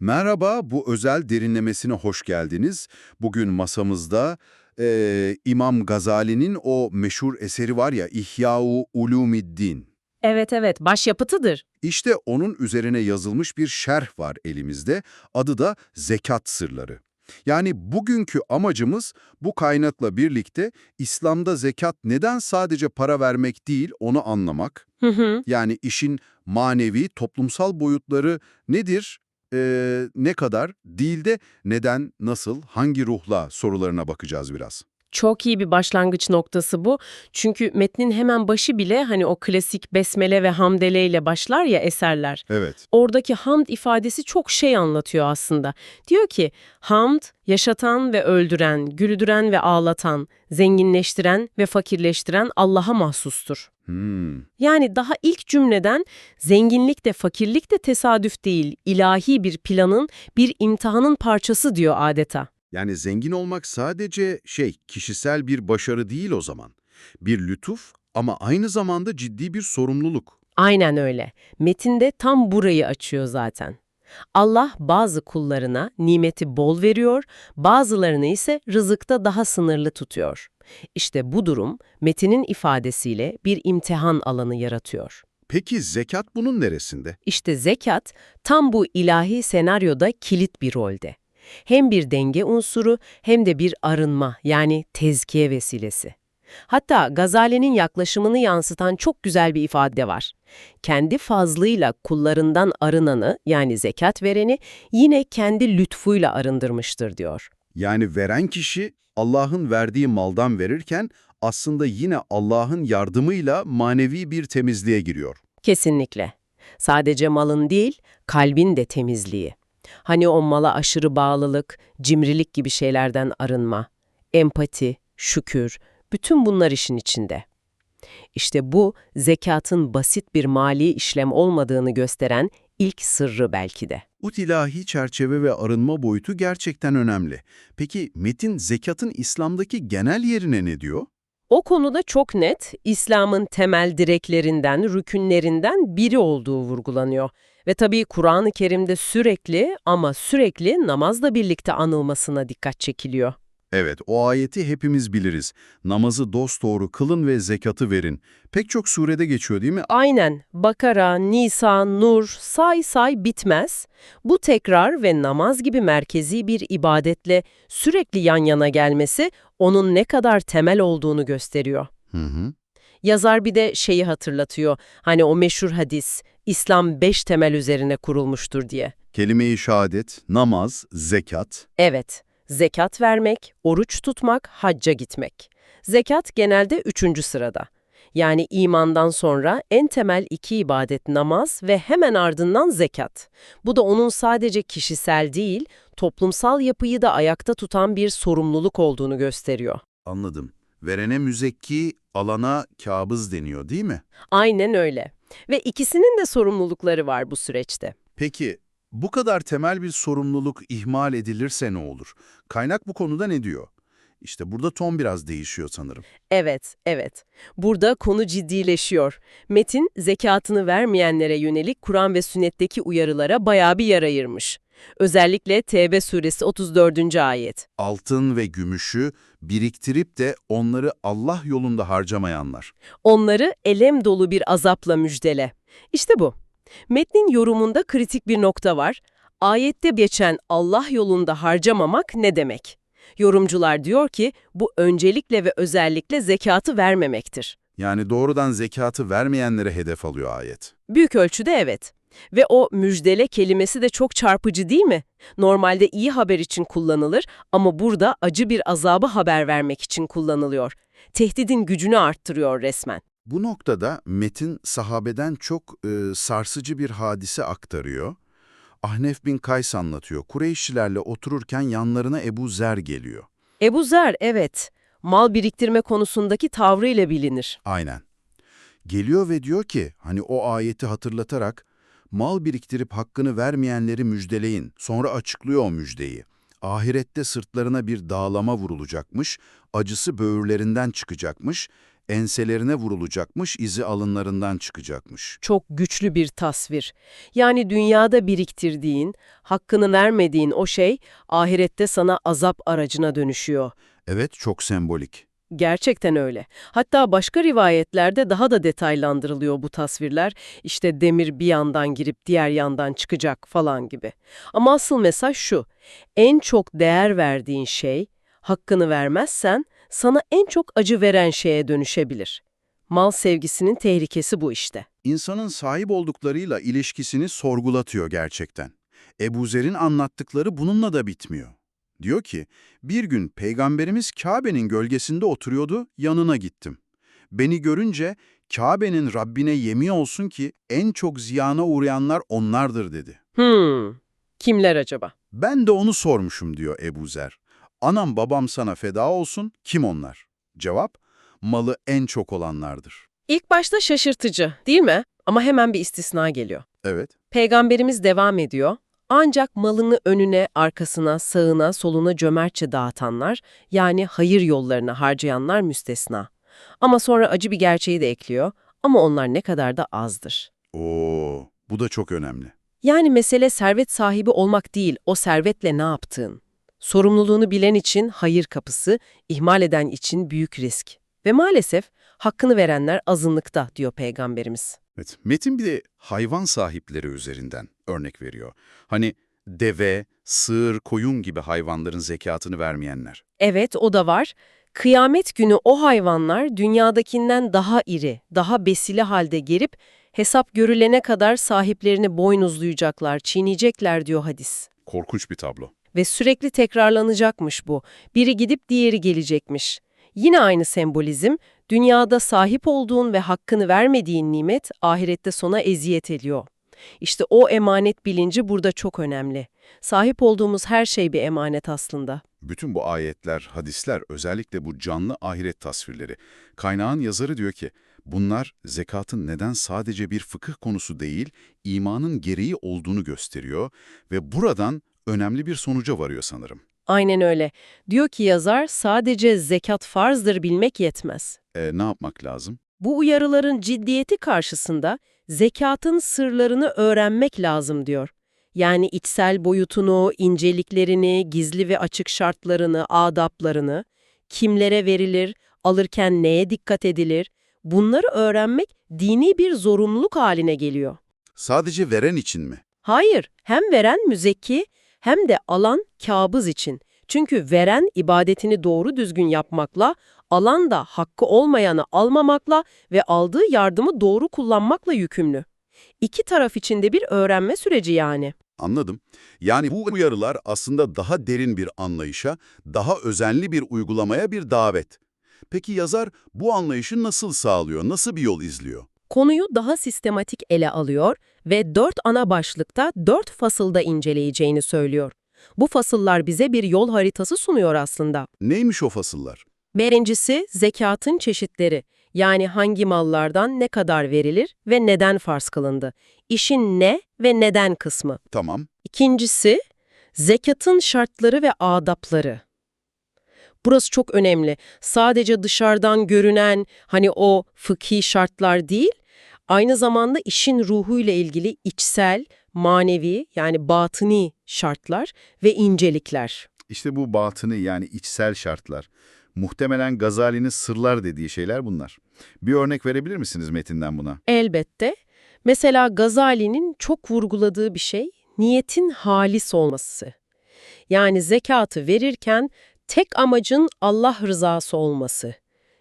Merhaba, bu özel derinlemesine hoş geldiniz. Bugün masamızda eee, İmam Gazali'nin o meşhur eseri var ya İhya-u Ulumiddin. Evet evet başyapıtıdır. İşte onun üzerine yazılmış bir şerh var elimizde. Adı da Zekat Sırları. Yani bugünkü amacımız bu kaynakla birlikte İslam'da zekat neden sadece para vermek değil onu anlamak. Hı hı. Yani işin manevi, toplumsal boyutları nedir, Ee, ne kadar, değil de neden, nasıl, hangi ruhla sorularına bakacağız biraz. Çok iyi bir başlangıç noktası bu. Çünkü metnin hemen başı bile hani o klasik besmele ve hamdele ile başlar ya eserler. Evet. Oradaki hamd ifadesi çok şey anlatıyor aslında. Diyor ki hamd yaşatan ve öldüren, güldüren ve ağlatan, zenginleştiren ve fakirleştiren Allah'a mahsustur. Hmm. Yani daha ilk cümleden zenginlik de fakirlik de tesadüf değil, ilahi bir planın, bir imtihanın parçası diyor adeta. Yani zengin olmak sadece şey, kişisel bir başarı değil o zaman. Bir lütuf ama aynı zamanda ciddi bir sorumluluk. Aynen öyle. Metinde tam burayı açıyor zaten. Allah bazı kullarına nimeti bol veriyor, bazılarını ise rızıkta daha sınırlı tutuyor. İşte bu durum metinin ifadesiyle bir imtihan alanı yaratıyor. Peki zekat bunun neresinde? İşte zekat tam bu ilahi senaryoda kilit bir rolde. Hem bir denge unsuru hem de bir arınma yani tezkiye vesilesi. Hatta Gazali'nin yaklaşımını yansıtan çok güzel bir ifade var. Kendi fazlıyla kullarından arınanı yani zekat vereni yine kendi lütfuyla arındırmıştır diyor. Yani veren kişi Allah'ın verdiği maldan verirken aslında yine Allah'ın yardımıyla manevi bir temizliğe giriyor. Kesinlikle. Sadece malın değil, kalbin de temizliği. Hani o mala aşırı bağlılık, cimrilik gibi şeylerden arınma, empati, şükür, bütün bunlar işin içinde. İşte bu, zekatın basit bir mali işlem olmadığını gösteren ilk sırrı belki de. Ut ilahi çerçeve ve arınma boyutu gerçekten önemli. Peki metin zekatın İslam'daki genel yerine ne diyor? O konuda çok net, İslam'ın temel direklerinden, rükünlerinden biri olduğu vurgulanıyor. Ve tabii Kur'an-ı Kerim'de sürekli ama sürekli namazla birlikte anılmasına dikkat çekiliyor. Evet, o ayeti hepimiz biliriz. Namazı dosdoğru kılın ve zekatı verin. Pek çok surede geçiyor değil mi? Aynen, Bakara, Nisa, Nur, say say bitmez. Bu tekrar ve namaz gibi merkezi bir ibadetle sürekli yan yana gelmesi onun ne kadar temel olduğunu gösteriyor. Hı hı. Yazar bir de şeyi hatırlatıyor, hani o meşhur hadis, İslam beş temel üzerine kurulmuştur diye. Kelime-i şehadet, namaz, zekat. Evet, zekat vermek, oruç tutmak, hacca gitmek. Zekat genelde üçüncü sırada. Yani imandan sonra en temel iki ibadet namaz ve hemen ardından zekat. Bu da onun sadece kişisel değil, toplumsal yapıyı da ayakta tutan bir sorumluluk olduğunu gösteriyor. Anladım. Verene müzekki, alana kabız deniyor değil mi? Aynen öyle. Ve ikisinin de sorumlulukları var bu süreçte. Peki, bu kadar temel bir sorumluluk ihmal edilirse ne olur? Kaynak bu konuda ne diyor? İşte burada ton biraz değişiyor sanırım. Evet, evet. Burada konu ciddileşiyor. Metin, zekatını vermeyenlere yönelik Kur'an ve sünnetteki uyarılara bayağı bir yer ayırmış. Özellikle Tevbe suresi 34. ayet. Altın ve gümüşü biriktirip de onları Allah yolunda harcamayanlar. Onları elem dolu bir azapla müjdele. İşte bu. Metnin yorumunda kritik bir nokta var. Ayette geçen Allah yolunda harcamamak ne demek? Yorumcular diyor ki bu öncelikle ve özellikle zekatı vermemektir. Yani doğrudan zekatı vermeyenlere hedef alıyor ayet. Büyük ölçüde evet. Ve o müjdele kelimesi de çok çarpıcı değil mi? Normalde iyi haber için kullanılır ama burada acı bir azabı haber vermek için kullanılıyor. Tehdidin gücünü arttırıyor resmen. Bu noktada metin sahabeden çok e, sarsıcı bir hadise aktarıyor. Ahnef bin Kays anlatıyor. Kureyşlilerle otururken yanlarına Ebu Zer geliyor. Ebu Zer evet, mal biriktirme konusundaki tavrıyla bilinir. Aynen. Geliyor ve diyor ki, hani o ayeti hatırlatarak, mal biriktirip hakkını vermeyenleri müjdeleyin. Sonra açıklıyor o müjdeyi. Ahirette sırtlarına bir dağlama vurulacakmış, acısı böğürlerinden çıkacakmış, enselerine vurulacakmış, izi alınlarından çıkacakmış. Çok güçlü bir tasvir. Yani dünyada biriktirdiğin, hakkını vermediğin o şey ahirette sana azap aracına dönüşüyor. Evet, çok sembolik. Gerçekten öyle. Hatta başka rivayetlerde daha da detaylandırılıyor bu tasvirler. İşte demir bir yandan girip diğer yandan çıkacak falan gibi. Ama asıl mesaj şu. En çok değer verdiğin şey, hakkını vermezsen sana en çok acı veren şeye dönüşebilir. Mal sevgisinin tehlikesi bu işte. İnsanın sahip olduklarıyla ilişkisini sorgulatıyor gerçekten. Ebu Zer'in anlattıkları bununla da bitmiyor. Diyor ki, bir gün Peygamberimiz Kabe'nin gölgesinde oturuyordu, yanına gittim. Beni görünce Kabe'nin Rabbine yemin olsun ki en çok ziyana uğrayanlar onlardır dedi. Hmm, kimler acaba? Ben de onu sormuşum diyor Ebu Zer. Anam babam sana feda olsun, kim onlar? Cevap, malı en çok olanlardır. İlk başta şaşırtıcı, değil mi? Ama hemen bir istisna geliyor. Evet, Peygamberimiz devam ediyor. Ancak malını önüne, arkasına, sağına, soluna cömertçe dağıtanlar, yani hayır yollarına harcayanlar müstesna. Ama sonra acı bir gerçeği de ekliyor. Ama onlar ne kadar da azdır. Oo, bu da çok önemli. Yani mesele servet sahibi olmak değil, o servetle ne yaptığın. Sorumluluğunu bilen için hayır kapısı, ihmal eden için büyük risk. Ve maalesef hakkını verenler azınlıkta diyor Peygamberimiz. Evet, metin bir de hayvan sahipleri üzerinden örnek veriyor. Hani deve, sığır, koyun gibi hayvanların zekatını vermeyenler. Evet, o da var. Kıyamet günü o hayvanlar dünyadakinden daha iri, daha besili halde gelip hesap görülene kadar sahiplerini boynuzlayacaklar, çiğneyecekler diyor hadis. Korkunç bir tablo. Ve sürekli tekrarlanacakmış bu. Biri gidip diğeri gelecekmiş. Yine aynı sembolizm, dünyada sahip olduğun ve hakkını vermediğin nimet ahirette sona eziyet ediyor. İşte o emanet bilinci burada çok önemli. Sahip olduğumuz her şey bir emanet aslında. Bütün bu ayetler, hadisler, özellikle bu canlı ahiret tasvirleri. Kaynağın yazarı diyor ki, bunlar zekatın neden sadece bir fıkıh konusu değil, imanın gereği olduğunu gösteriyor ve buradan önemli bir sonuca varıyor sanırım. Aynen öyle. Diyor ki yazar sadece zekat farzdır bilmek yetmez. E, ne yapmak lazım? Bu uyarıların ciddiyeti karşısında zekatın sırlarını öğrenmek lazım diyor. Yani içsel boyutunu, inceliklerini, gizli ve açık şartlarını, adaplarını, kimlere verilir, alırken neye dikkat edilir, bunları öğrenmek dini bir zorunluluk haline geliyor. Sadece veren için mi? Hayır, hem veren müzekki hem de alan kabız için. Çünkü veren ibadetini doğru düzgün yapmakla, alan da hakkı olmayanı almamakla ve aldığı yardımı doğru kullanmakla yükümlü. İki taraf için de bir öğrenme süreci yani. Anladım. Yani bu uyarılar aslında daha derin bir anlayışa, daha özenli bir uygulamaya bir davet. Peki yazar bu anlayışı nasıl sağlıyor, nasıl bir yol izliyor? Konuyu daha sistematik ele alıyor ve dört ana başlıkta dört fasılda inceleyeceğini söylüyor. Bu fasıllar bize bir yol haritası sunuyor aslında. Neymiş o fasıllar? Birincisi zekatın çeşitleri. Yani hangi mallardan ne kadar verilir ve neden farz kılındı. İşin ne ve neden kısmı. Tamam. İkincisi zekatın şartları ve adapları. Burası çok önemli. Sadece dışarıdan görünen hani o fıkhi şartlar değil, aynı zamanda işin ruhuyla ilgili içsel, manevi yani batıni şartlar ve incelikler. İşte bu batını yani içsel şartlar. Muhtemelen Gazali'nin sırlar dediği şeyler bunlar. Bir örnek verebilir misiniz metinden buna? Elbette. Mesela Gazali'nin çok vurguladığı bir şey niyetin halis olması. Yani zekatı verirken tek amacın Allah rızası olması.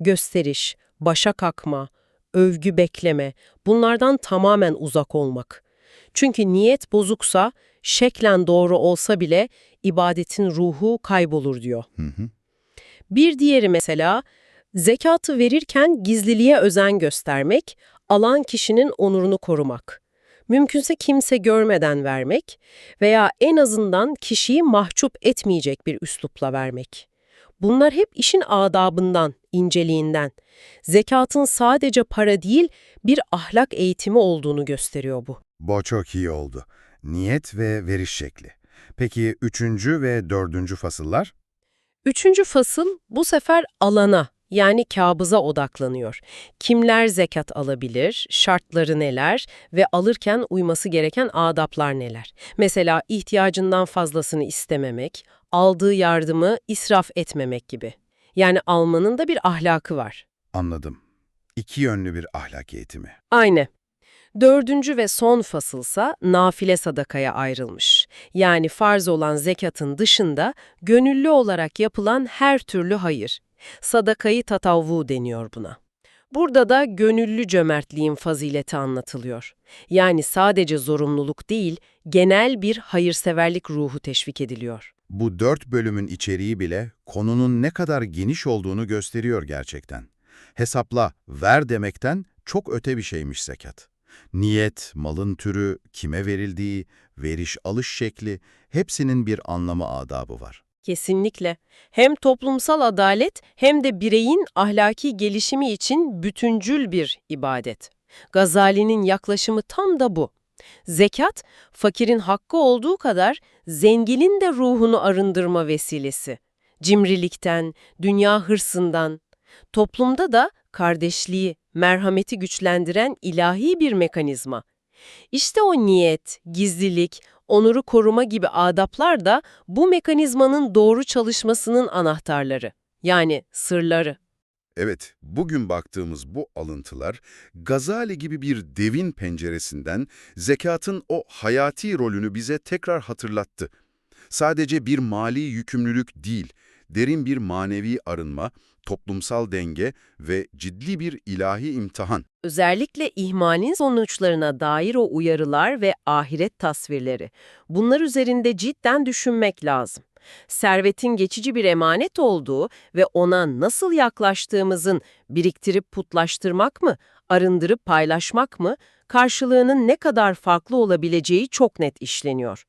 Gösteriş, başa kalkma, övgü bekleme bunlardan tamamen uzak olmak. Çünkü niyet bozuksa, şeklen doğru olsa bile ibadetin ruhu kaybolur diyor. Hı hı. Bir diğeri mesela, zekatı verirken gizliliğe özen göstermek, alan kişinin onurunu korumak. Mümkünse kimse görmeden vermek veya en azından kişiyi mahcup etmeyecek bir üslupla vermek. Bunlar hep işin adabından, inceliğinden. Zekatın sadece para değil, bir ahlak eğitimi olduğunu gösteriyor bu. Bu çok iyi oldu. Niyet ve veriş şekli. Peki üçüncü ve dördüncü fasıllar? Üçüncü fasıl bu sefer alana yani kabıza odaklanıyor. Kimler zekat alabilir, şartları neler ve alırken uyması gereken adaplar neler? Mesela ihtiyacından fazlasını istememek, aldığı yardımı israf etmemek gibi. Yani almanın da bir ahlakı var. Anladım. İki yönlü bir ahlak eğitimi. Aynı. Dördüncü ve son fasılsa nafile sadakaya ayrılmış. Yani farz olan zekatın dışında gönüllü olarak yapılan her türlü hayır. Sadakayı tatavvu deniyor buna. Burada da gönüllü cömertliğin fazileti anlatılıyor. Yani sadece zorunluluk değil, genel bir hayırseverlik ruhu teşvik ediliyor. Bu dört bölümün içeriği bile konunun ne kadar geniş olduğunu gösteriyor gerçekten. Hesapla, ver demekten çok öte bir şeymiş zekat. Niyet, malın türü, kime verildiği, veriş alış şekli hepsinin bir anlamı adabı var. Kesinlikle. Hem toplumsal adalet hem de bireyin ahlaki gelişimi için bütüncül bir ibadet. Gazali'nin yaklaşımı tam da bu. Zekat, fakirin hakkı olduğu kadar zenginin de ruhunu arındırma vesilesi. Cimrilikten, dünya hırsından. Toplumda da kardeşliği, merhameti güçlendiren ilahi bir mekanizma. İşte o niyet, gizlilik, onuru koruma gibi adaplar da bu mekanizmanın doğru çalışmasının anahtarları. Yani sırları. Evet, bugün baktığımız bu alıntılar, Gazali gibi bir devin penceresinden zekatın o hayati rolünü bize tekrar hatırlattı. Sadece bir mali yükümlülük değil, derin bir manevi arınma, toplumsal denge ve ciddi bir ilahi imtihan. Özellikle ihmalin sonuçlarına dair o uyarılar ve ahiret tasvirleri. Bunlar üzerinde cidden düşünmek lazım. Servetin geçici bir emanet olduğu ve ona nasıl yaklaştığımızın biriktirip putlaştırmak mı, arındırıp paylaşmak mı, karşılığının ne kadar farklı olabileceği çok net işleniyor.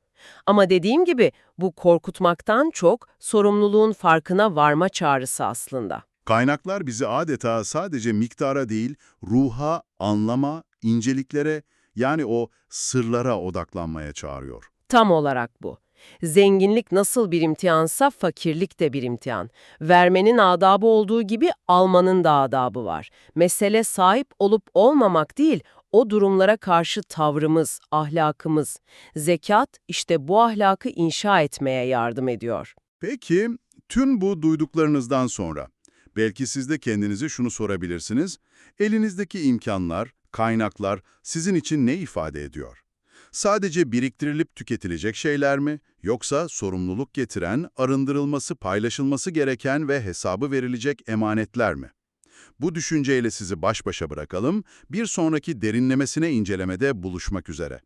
Ama dediğim gibi bu korkutmaktan çok sorumluluğun farkına varma çağrısı aslında. Kaynaklar bizi adeta sadece miktara değil, ruha, anlama, inceliklere yani o sırlara odaklanmaya çağırıyor. Tam olarak bu. Zenginlik nasıl bir imtihansa fakirlik de bir imtihan. Vermenin adabı olduğu gibi almanın da adabı var. Mesele sahip olup olmamak değil, o durumlara karşı tavrımız, ahlakımız. Zekat işte bu ahlakı inşa etmeye yardım ediyor. Peki, tüm bu duyduklarınızdan sonra belki siz de kendinize şunu sorabilirsiniz. Elinizdeki imkanlar, kaynaklar sizin için ne ifade ediyor? Sadece biriktirilip tüketilecek şeyler mi? Yoksa sorumluluk getiren, arındırılması, paylaşılması gereken ve hesabı verilecek emanetler mi? Bu düşünceyle sizi baş başa bırakalım, bir sonraki derinlemesine incelemede buluşmak üzere.